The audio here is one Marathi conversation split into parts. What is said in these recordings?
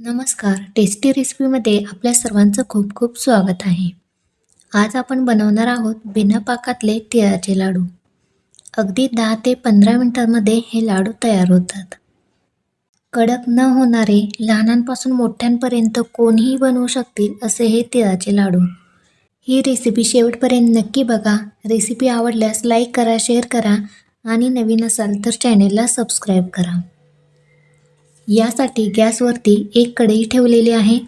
नमस्कार. टेस्टी रेसिपीमध्ये आपल्या सर्वांचं खूप खूप स्वागत आहे. आज आपण बनवणार आहोत बिना पाकातले तिळाचे लाडू. अगदी दहा ते पंधरा मिनटांमध्ये हे लाडू तयार होतात. कडक न होणारे लहानांपासून मोठ्यांपर्यंत कोणीही बनवू शकतील असे हे तिळाचे लाडू. ही रेसिपी शेवटपर्यंत नक्की बघा. रेसिपी आवडल्यास लाईक करा शेअर करा आणि नवीन असाल तर चॅनेलला सबस्क्राईब करा. यासाठी गॅसवरती एक कढई ठेवलेली आहे.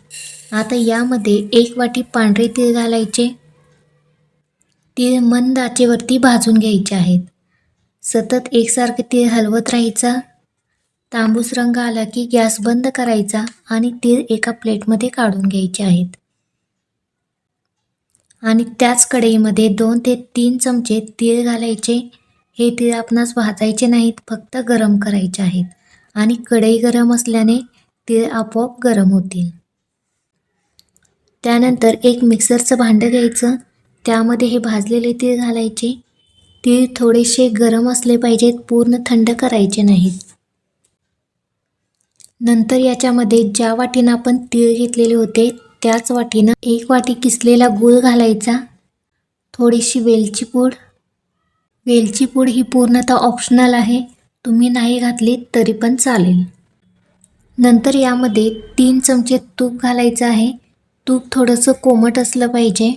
आता यामध्ये एक वाटी पांढरे तीळ घालायचे. तीळ मंद आचेवरती भाजून घ्यायचे आहेत. सतत एकसारखे तीळ हलवत राहायचा. तांबूस रंग आला की गॅस बंद करायचा आणि तीळ एका प्लेटमध्ये काढून घ्यायचे आहेत. आणि त्याच कढईमध्ये दोन ते तीन चमचे तीळ घालायचे. हे तीळ आपणास भाजायचे नाहीत फक्त गरम करायचे आहेत. आणि कढई गरम असल्याने तीळ आपोआप गरम होतील. त्यानंतर एक मिक्सरचं भांडं घ्यायचं. त्यामध्ये हे भाजलेले तीळ घालायचे. तीळ थोडेसे गरम असले पाहिजेत पूर्ण थंड करायचे नाहीत. नंतर याच्यामध्ये ज्या वाटीनं आपण तीळ घेतलेले होते त्याच वाटीनं एक वाटी किसलेला गूळ घालायचा. थोडीशी वेलची पूड. वेलची पूड ही पूर्णतः ऑप्शनल आहे. तुम्ही नाही घातली तरी पण चालेल. नंतर यामध्ये तीन चमचे तूप घालायचं आहे. तूप थोडंसं कोमट असलं पाहिजे.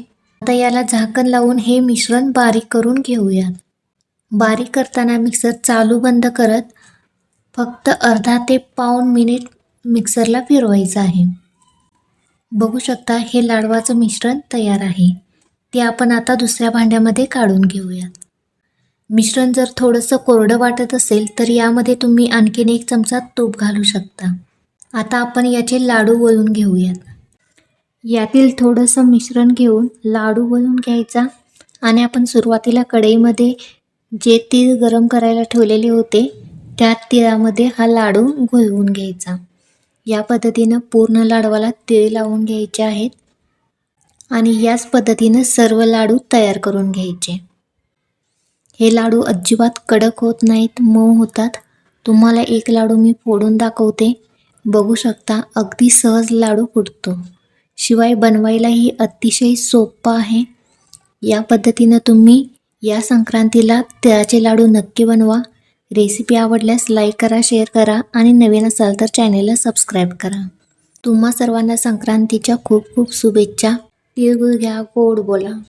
आता याला झाकण लावून हे मिश्रण बारीक करून घेऊयात. बारीक करताना मिक्सर चालू बंद करत फक्त अर्धा ते पाऊण मिनिट मिक्सरला फिरवायचं आहे. बघू शकता हे लाडवाचं मिश्रण तयार आहे. ते आपण आता दुसऱ्या भांड्यामध्ये काढून घेऊयात. मिश्रण जर थोडंसं कोरडं वाटत असेल तर यामध्ये तुम्ही आणखीन एक चमचा तूप घालू शकता. आता आपण याचे लाडू वळून घेऊयात. यातील थोडंसं मिश्रण घेऊन लाडू वळून घ्यायचा आणि आपण सुरुवातीला कढईमध्ये जे तीळ गरम करायला ठेवलेले होते त्या तिळामध्ये हा लाडू घोळवून घ्यायचा. या पद्धतीनं पूर्ण लाडवाला तीळ लावून घ्यायचे आहेत आणि याच पद्धतीनं सर्व लाडू तयार करून घ्यायचे. हे लाडू अजिबात कडक होत नाहीत मऊ होतात. तुम्हाला एक लाडू मी फोडून दाखवते. बघू शकता अगदी सहज लाडू फुटतो. शिवाय बनवायलाही अतिशय सोपं आहे. या पद्धतीनं तुम्ही या संक्रांतीला तिळाचे लाडू नक्की बनवा. रेसिपी आवडल्यास लाईक करा शेअर करा आणि नवीन असाल तर चॅनेलला सबस्क्राईब करा. तुम्हा सर्वांना संक्रांतीच्या खूप खूप शुभेच्छा. तिळगुळ घ्या गोड बोला.